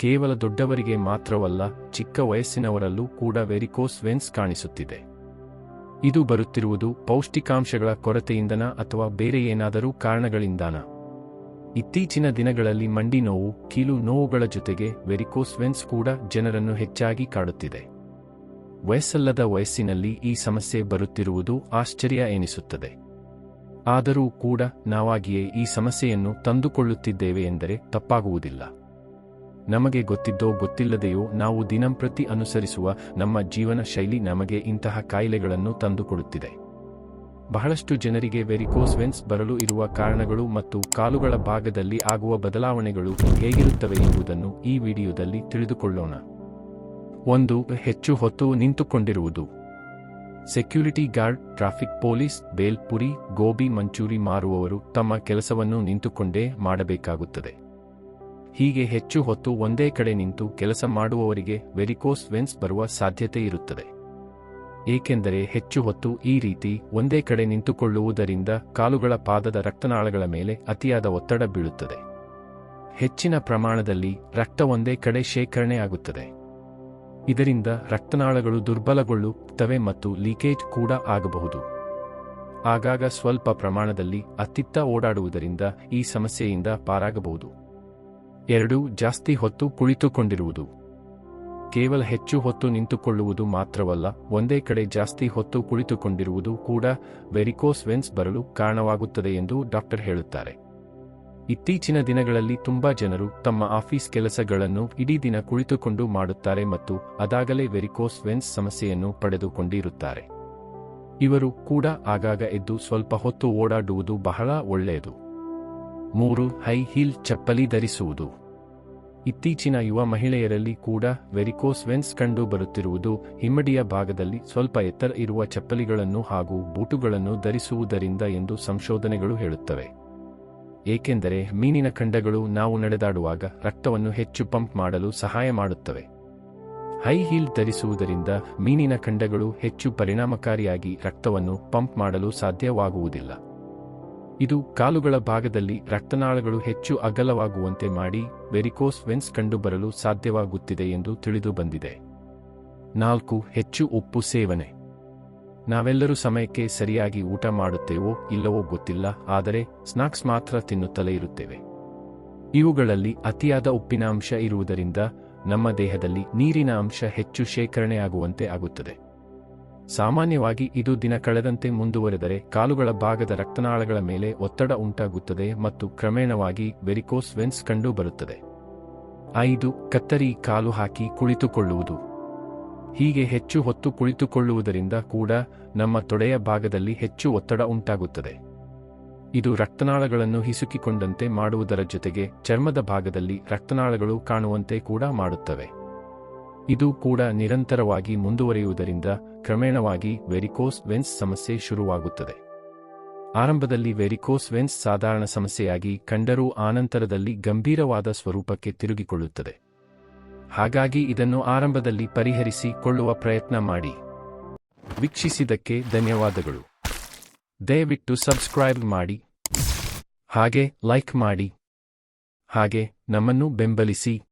ಕೇವಲ ದೊಡ್ಡವರಿಗೆ ಮಾತ್ರವಲ್ಲ, ಚಿಕ್ಕ ವಯಸ್ಸಿನವರಲ್ಲೂ ಕೂಡ ವೆರಿಕೋಸ್ ವೆನ್ಸ್ ಕಾಣಿಸುತ್ತಿದೆ. ಇದು ಬರುತ್ತಿರುವುದು ಪೌಷ್ಟಿಕಾಂಶಗಳ ಕೊರತೆಯಿಂದನ ಅಥವಾ ಬೇರೆ ಏನಾದರೂ ಕಾರಣಗಳಿಂದಾನ? ಇತ್ತೀಚಿನ ದಿನಗಳಲ್ಲಿ ಮಂಡಿ ನೋವು, ಕೀಲು ನೋವುಗಳ ಜೊತೆಗೆ ವೆರಿಕೋಸ್ ವೆನ್ಸ್ ಕೂಡ ಜನರನ್ನು ಹೆಚ್ಚಾಗಿ ಕಾಡುತ್ತಿದೆ. ವಯಸ್ಸಲ್ಲದ ವಯಸ್ಸಿನಲ್ಲಿ ಈ ಸಮಸ್ಯೆ ಬರುತ್ತಿರುವುದು ಆಶ್ಚರ್ಯ ಎನಿಸುತ್ತದೆ. ಆದರೂ ಕೂಡ ನಾವಾಗಿಯೇ ಈ ಸಮಸ್ಯೆಯನ್ನು ತಂದುಕೊಳ್ಳುತ್ತಿದ್ದೇವೆ ಎಂದರೆ ತಪ್ಪಾಗುವುದಿಲ್ಲ. ನಮಗೆ ಗೊತ್ತಿದ್ದೋ ಗೊತ್ತಿಲ್ಲದೆಯೋ ನಾವು ದಿನಂಪ್ರತಿ ಅನುಸರಿಸುವ ನಮ್ಮ ಜೀವನ ಶೈಲಿ ನಮಗೆ ಇಂತಹ ಕಾಯಿಲೆಗಳನ್ನು ತಂದುಕೊಡುತ್ತಿದೆ. ಬಹಳಷ್ಟು ಜನರಿಗೆ ವೆರಿಕೋಸ್ ವೆನ್ಸ್ ಬರಲು ಇರುವ ಕಾರಣಗಳು ಮತ್ತು ಕಾಲುಗಳ ಭಾಗದಲ್ಲಿ ಆಗುವ ಬದಲಾವಣೆಗಳು ಹೇಗಿರುತ್ತವೆ ಎಂಬುದನ್ನು ಈ ವಿಡಿಯೋದಲ್ಲಿ ತಿಳಿದುಕೊಳ್ಳೋಣ. ಒಂದು, ಹೆಚ್ಚು ಹೊತ್ತು ನಿಂತುಕೊಂಡಿರುವುದು. Security guard, traffic police, bhelpuri, gobi manchuri ಮಾರುವವರು ತಮ್ಮ ಕೆಲಸವನ್ನು ನಿಂತುಕೊಂಡೇ ಮಾಡಬೇಕಾಗುತ್ತದೆ. ಹೀಗೆ ಹೆಚ್ಚು ಹೊತ್ತು ಒಂದೇ ಕಡೆ ನಿಂತು ಕೆಲಸ ಮಾಡುವವರಿಗೆ ವೆರಿಕೋಸ್ ವೆನ್ಸ್ ಬರುವ ಸಾಧ್ಯತೆ ಇರುತ್ತದೆ. ಏಕೆಂದರೆ ಹೆಚ್ಚು ಹೊತ್ತು ಈ ರೀತಿ ಒಂದೇ ಕಡೆ ನಿಂತುಕೊಳ್ಳುವುದರಿಂದ ಕಾಲುಗಳ ಪಾದದ ರಕ್ತನಾಳಗಳ ಮೇಲೆ ಅತಿಯಾದ ಒತ್ತಡ ಬೀಳುತ್ತದೆ. ಹೆಚ್ಚಿನ ಪ್ರಮಾಣದಲ್ಲಿ ರಕ್ತ ಒಂದೇ ಕಡೆ ಶೇಖರಣೆಯಾಗುತ್ತದೆ ಇದರಿಂದ ರಕ್ತನಾಳಗಳು ದುರ್ಬಲಗೊಳ್ಳುತ್ತವೆ ಮತ್ತು ಲೀಕೇಜ್ ಕೂಡ ಆಗಬಹುದು. ಆಗಾಗ ಸ್ವಲ್ಪ ಪ್ರಮಾಣದಲ್ಲಿ ಅತ್ತಿತ್ತ ಓಡಾಡುವುದರಿಂದ ಈ ಸಮಸ್ಯೆಯಿಂದ ಪಾರಾಗಬಹುದು. ಎರಡು ಜಾಸ್ತಿ ಹೊತ್ತು ಕುಳಿತುಕೊಂಡಿರುವುದು. ಕೇವಲ ಹೆಚ್ಚು ಹೊತ್ತು ನಿಂತುಕೊಳ್ಳುವುದು ಮಾತ್ರವಲ್ಲ, ಒಂದೇ ಕಡೆ ಜಾಸ್ತಿ ಹೊತ್ತು ಕುಳಿತುಕೊಂಡಿರುವುದು ಕೂಡ ವೆರಿಕೋಸ್ ವೆನ್ಸ್ ಬರಲು ಕಾರಣವಾಗುತ್ತದೆ ಎಂದು ಡಾಕ್ಟರ್ ಹೇಳುತ್ತಾರೆ. ಇತ್ತೀಚಿನ ದಿನಗಳಲ್ಲಿ ತುಂಬಾ ಜನರು ತಮ್ಮ ಆಫೀಸ್ ಕೆಲಸಗಳನ್ನು ಇಡೀ ದಿನ ಕುಳಿತುಕೊಂಡು ಮಾಡುತ್ತಾರೆ ಮತ್ತು ಅದಾಗಲೇ ವೆರಿಕೋಸ್ ವೆನ್ಸ್ ಸಮಸ್ಯೆಯನ್ನು ಪಡೆದುಕೊಂಡಿರುತ್ತಾರೆ. ಇವರು ಕೂಡ ಆಗಾಗ ಎದ್ದು ಸ್ವಲ್ಪ ಹೊತ್ತು ಓಡಾಡುವುದು ಬಹಳ ಒಳ್ಳೆಯದು. ಮೂರು ಹೈ ಹೀಲ್ ಚಪ್ಪಲಿ ಧರಿಸುವುದು. ಇತ್ತೀಚಿನ ಯುವ ಮಹಿಳೆಯರಲ್ಲಿ ಕೂಡ ವೆರಿಕೋಸ್ ವೆನ್ಸ್ ಕಂಡು ಬರುತ್ತಿರುವುದು ಹಿಮ್ಮಡಿಯ ಭಾಗದಲ್ಲಿ ಸ್ವಲ್ಪ ಎತ್ತರ ಇರುವ ಚಪ್ಪಲಿಗಳನ್ನು ಹಾಗೂ ಬೂಟುಗಳನ್ನು ಧರಿಸುವುದರಿಂದ ಎಂದು ಸಂಶೋಧನೆಗಳು ಹೇಳುತ್ತವೆ. ಏಕೆಂದರೆ ಮೀನಿನ ಖಂಡಗಳು ನಾವು ನಡೆದಾಡುವಾಗ ರಕ್ತವನ್ನು ಹೆಚ್ಚು ಪಂಪ್ ಮಾಡಲು ಸಹಾಯ ಮಾಡುತ್ತವೆ. ಹೈ ಹೀಲ್ ಧರಿಸುವುದರಿಂದ ಮೀನಿನ ಖಂಡಗಳು ಹೆಚ್ಚು ಪರಿಣಾಮಕಾರಿಯಾಗಿ ರಕ್ತವನ್ನು ಪಂಪ್ ಮಾಡಲು ಸಾಧ್ಯವಾಗುವುದಿಲ್ಲ. ಇದು ಕಾಲುಗಳ ಭಾಗದಲ್ಲಿ ರಕ್ತನಾಳಗಳು ಹೆಚ್ಚು ಅಗಲವಾಗುವಂತೆ ಮಾಡಿ ವೆರಿಕೋಸ್ ವೆನ್ಸ್ ಕಂಡುಬರಲು ಸಾಧ್ಯವಾಗುತ್ತಿದೆ ಎಂದು ತಿಳಿದು ಬಂದಿದೆ. ನಾಲ್ಕು, ಹೆಚ್ಚು ಉಪ್ಪು ಸೇವನೆ. ನಾವೆಲ್ಲರೂ ಸಮಯಕ್ಕೆ ಸರಿಯಾಗಿ ಊಟ ಮಾಡುತ್ತೇವೋ ಇಲ್ಲವೋ ಗೊತ್ತಿಲ್ಲ, ಆದರೆ ಸ್ನಾಕ್ಸ್ ಮಾತ್ರ ತಿನ್ನುತ್ತಲೇ ಇರುತ್ತೇವೆ. ಇವುಗಳಲ್ಲಿ ಅತಿಯಾದ ಉಪ್ಪಿನ ಅಂಶ ಇರುವುದರಿಂದ ನಮ್ಮ ದೇಹದಲ್ಲಿ ನೀರಿನ ಅಂಶ ಹೆಚ್ಚು ಶೇಖರಣೆಯಾಗುವಂತೆ ಆಗುತ್ತದೆ. ಸಾಮಾನ್ಯವಾಗಿ ಇದು ದಿನ ಕಳೆದಂತೆ ಮುಂದುವರೆದರೆ ಕಾಲುಗಳ ಭಾಗದ ರಕ್ತನಾಳಗಳ ಮೇಲೆ ಒತ್ತಡ ಉಂಟಾಗುತ್ತದೆ ಮತ್ತು ಕ್ರಮೇಣವಾಗಿ ವೆರಿಕೋಸ್ ವೆನ್ಸ್ ಕಂಡುಬರುತ್ತದೆ. ಐದು, ಕತ್ತರಿ ಕಾಲು ಹಾಕಿ ಕುಳಿತುಕೊಳ್ಳುವುದು. ಹೀಗೆ ಹೆಚ್ಚು ಹೊತ್ತು ಕುಳಿತುಕೊಳ್ಳುವುದರಿಂದ ಕೂಡ ನಮ್ಮ ತೊಡೆಯ ಭಾಗದಲ್ಲಿ ಹೆಚ್ಚು ಒತ್ತಡ ಉಂಟಾಗುತ್ತದೆ. ಇದು ರಕ್ತನಾಳಗಳನ್ನು ಹಿಸುಕಿಕೊಂಡಂತೆ ಮಾಡುವುದರ ಜೊತೆಗೆ ಚರ್ಮದ ಭಾಗದಲ್ಲಿ ರಕ್ತನಾಳಗಳು ಕಾಣುವಂತೆ ಕೂಡ ಮಾಡುತ್ತವೆ. ಇದು ಕೂಡ ನಿರಂತರವಾಗಿ ಮುಂದುವರಿಯುವುದರಿಂದ ಕ್ರಮೇಣವಾಗಿ ವೆರಿಕೋಸ್ ವೆನ್ಸ್ ಸಮಸ್ಯೆ ಶುರುವಾಗುತ್ತದೆ. ಆರಂಭದಲ್ಲಿ ವೆರಿಕೋಸ್ ವೆನ್ಸ್ ಸಾಧಾರಣ ಸಮಸ್ಯೆಯಾಗಿ ಕಂಡರೂ ಆನಂತರದಲ್ಲಿ ಗಂಭೀರವಾದ ಸ್ವರೂಪಕ್ಕೆ ತಿರುಗಿಕೊಳ್ಳುತ್ತದೆ. ಹಾಗಾಗಿ ಇದನ್ನು ಆರಂಭದಲ್ಲಿ ಪರಿಹರಿಸಿ ಕೊಳ್ಳುವ ಪ್ರಯತ್ನ ಮಾಡಿ. ವೀಕ್ಷಿಸಿದ್ದಕ್ಕೆ ಧನ್ಯವಾದಗಳು. ದಯವಿಟ್ಟು ಸಬ್ಸ್ಕ್ರೈಬ್ ಮಾಡಿ. ಹಾಗೆ ಲೈಕ್ ಮಾಡಿ. ಹಾಗೆ ನಮ್ಮನ್ನು ಬೆಂಬಲಿಸಿ.